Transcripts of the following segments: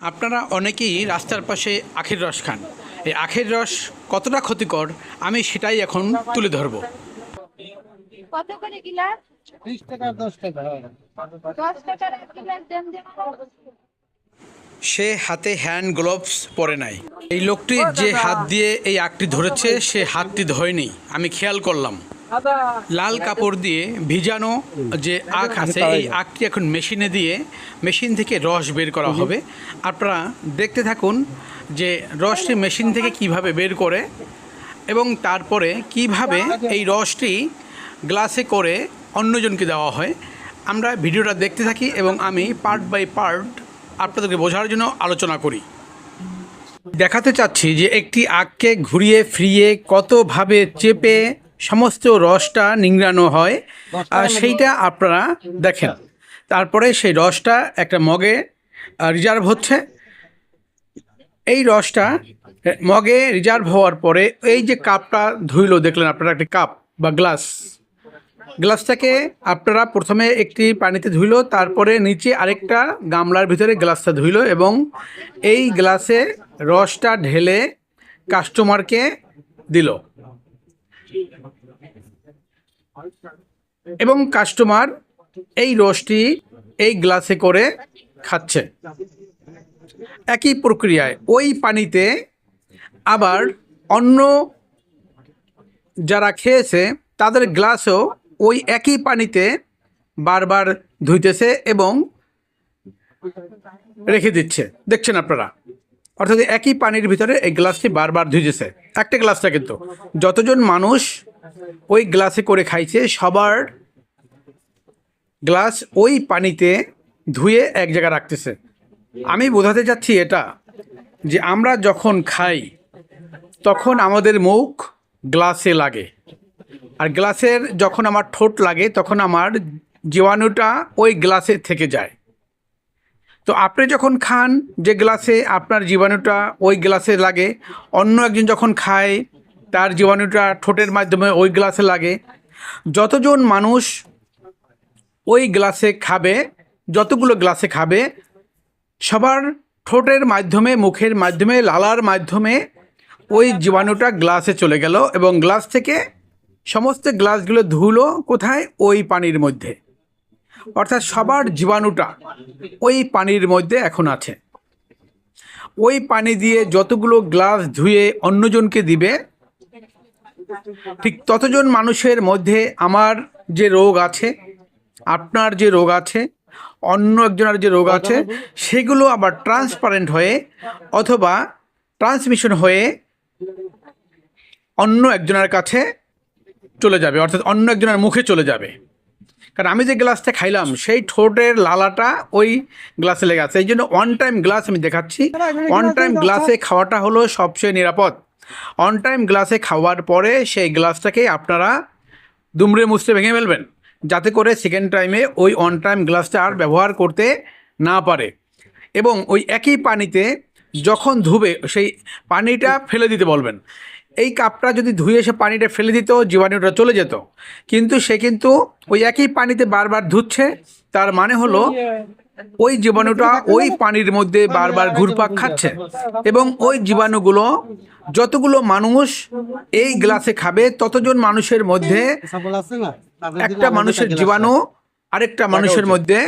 আপনারা অনেকেই রাস্তার পাশে আখের রস খান। এই আখের রস কতটা ক্ষতিকর? আমি সেটাই এখন তুলে ধরবো। কত করে গিলাস? টাকা টাকা। টাকার গিলাস দেন সে হাতে হ্যান্ড গ্লোভস পরে নাই। এই লোকটি যে হাত দিয়ে এই আখটি ধরেছে সে হাতটি ধরেনি। আমি খেয়াল করলাম। লাল কাপড় দিয়ে ভিজানো যে আখ আছে, এই আখটি এখন মেশিনে দিয়ে, মেশিন থেকে রস বের করা হবে। আপনারা দেখতে থাকুন যে রসটি মেশিন থেকে কীভাবে বের করে এবং তারপরে কীভাবে এই রসটি গ্লাসে করে অন্যজনকে দেওয়া হয়। আমরা ভিডিওটা দেখতে থাকি এবং আমি পার্ট বাই পার্ট আপনাদেরকে বোঝার জন্য আলোচনা করি। দেখাতে চাচ্ছি যে একটি আখকে ঘুরিয়ে, ফিরিয়ে কতভাবে চেপে সমস্ত রসটা নিংড়ানো হয় আর সেইটা আপনারা দেখেন। তারপরে সেই রসটা একটা মগে রিজার্ভ হচ্ছে। এই রসটা মগে রিজার্ভ হওয়ার পরে এই যে কাপটা ধুইলো দেখলেন আপনারা একটি কাপ বা গ্লাস। গ্লাসটাকে আপনারা প্রথমে একটি পানিতে ধুইলো তারপরে নিচে আরেকটা গামলার ভিতরে গ্লাসটা ধুইলো এবং এই গ্লাসে রসটা ঢেলে কাস্টমারকে দিল। এবং কাস্টমার এই রসটি এই গ্লাসে করে খাচ্ছে। একই প্রক্রিয়ায় ওই পানিতে আবার অন্য যারা খেয়েছে, তাদের গ্লাসও ওই একই পানিতে বারবার ধুইতেছে এবং রেখে দিচ্ছে। দেখছেন আপনারা? অর্থাৎ একই পানির ভিতরে এই গ্লাসটি বারবার ধুইতেছে। একটা গ্লাসটা কিন্তু যতজন মানুষ ওই গ্লাসে করে খাইছে, সবার গ্লাস ওই পানিতে ধুয়ে এক জায়গায় রাখতেছে। আমি বোঝাতে চাচ্ছি এটা, যে আমরা যখন খাই, তখন আমাদের মুখ গ্লাসে লাগে। আর গ্লাসের যখন আমার ঠোঁট লাগে, তখন আমার জীবাণুটা ওই গ্লাসে থেকে যায়। তো আপনি যখন খান যে গ্লাসে আপনার জীবাণুটা ওই গ্লাসে লাগে, অন্য একজন যখন খায়, তার জীবাণুটা ঠোঁটের মাধ্যমে ওই গ্লাসে লাগে। যতজন মানুষ ওই গ্লাসে খাবে, যতগুলো গ্লাসে খাবে, সবার ঠোঁটের মাধ্যমে, মুখের মাধ্যমে, লালার মাধ্যমে ওই জীবাণুটা গ্লাসে চলে গেল এবং গ্লাস থেকে সমস্ত গ্লাসগুলো ধুলো কোথায়? ওই পানির মধ্যে। অর্থাৎ সবার জীবাণুটা ওই পানির মধ্যে এখন আছে। ওই পানি দিয়ে যতগুলো গ্লাস ধুয়ে অন্যজনকে দিবে, ঠিক ততজন মানুষের মধ্যে আমার যে রোগ আছে, আপনার যে রোগ আছে, অন্য একজনের যে রোগ আছে, সেগুলো আবার ট্রান্সপারেন্ট হয়ে অথবা ট্রান্সমিশন হয়ে অন্য একজনের কাছে চলে যাবে, অর্থাৎ অন্য একজনের মুখে চলে যাবে। কারণ আমি যে গ্লাসটা খাইলাম সেই ঠোঁটের লালাটা ওই গ্লাসে লেগে আছে। এই জন্য ওয়ান টাইম গ্লাস আমি দেখাচ্ছি। ওয়ান টাইম গ্লাসে খাওয়াটা হলো সবচেয়ে নিরাপদ। অন টাইম গ্লাসে খাওয়ার পরে সেই গ্লাসটাকে আপনারা দুমড়ে মুছতে ভেঙে ফেলবেন যাতে করে সেকেন্ড টাইমে ওই অন টাইম গ্লাসটা আর ব্যবহার করতে না পারে। এবং ওই একই পানিতে যখন ধুবে সেই পানিটা ফেলে দিতে বলবেন। এই কাপটা যদি ধুয়ে সে পানিটা ফেলে দিত, জীবাণুটা চলে যেত। কিন্তু সে কিন্তু ওই একই পানিতে বারবার ধুচ্ছে। তার মানে হলো, ওই জীবাণুটা ওই পানির মধ্যে বারবার ঘুরপাক খাচ্ছে। এবং ওই জীবাণুগুলো, যতগুলো মানুষ এই গ্লাসে খাবে, ততজন মানুষের মধ্যে একটা মানুষের জীবাণু, আরেকটা মানুষের মধ্যে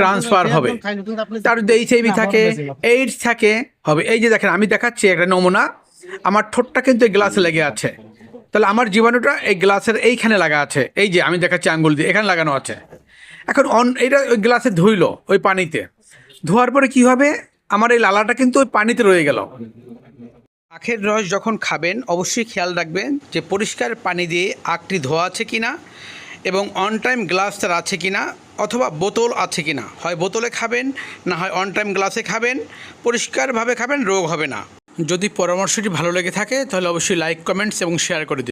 ট্রান্সফার হবে। তার যদি এইচআইভি থাকে এইডস থাকে, হবে। এই যে দেখেন, আমি দেখাচ্ছি একটা নমুনা। আমার ঠোঁটটা কিন্তু এই গ্লাসে লেগে আছে। তাহলে আমার জীবাণুটা এই গ্লাসের এইখানে লাগা আছে। এই যে আমি দেখাচ্ছি আঙ্গুল দিয়ে, এখানে লাগানো আছে। এখন অন এটা ওই গ্লাসে ধুইলো, ওই পানিতে। ধোয়ার পরে কি হবে? আমার এই লালাটা কিন্তু ওই পানিতে রয়ে গেল। আখের রস যখন খাবেন, অবশ্যই খেয়াল রাখবেন যে পরিষ্কার পানি দিয়ে আখটি ধোয়া আছে কি না এবং অন টাইম গ্লাস তার আছে কি না অথবা বোতল আছে কি না হয় বোতলে খাবেন, না হয় অন টাইম গ্লাসে খাবেন। পরিষ্কারভাবে খাবেন, রোগ হবে না। যদি পরামর্শটি ভালো লেগে থাকে তাহলে অবশ্যই লাইক কমেন্টস এবং শেয়ার করে দিন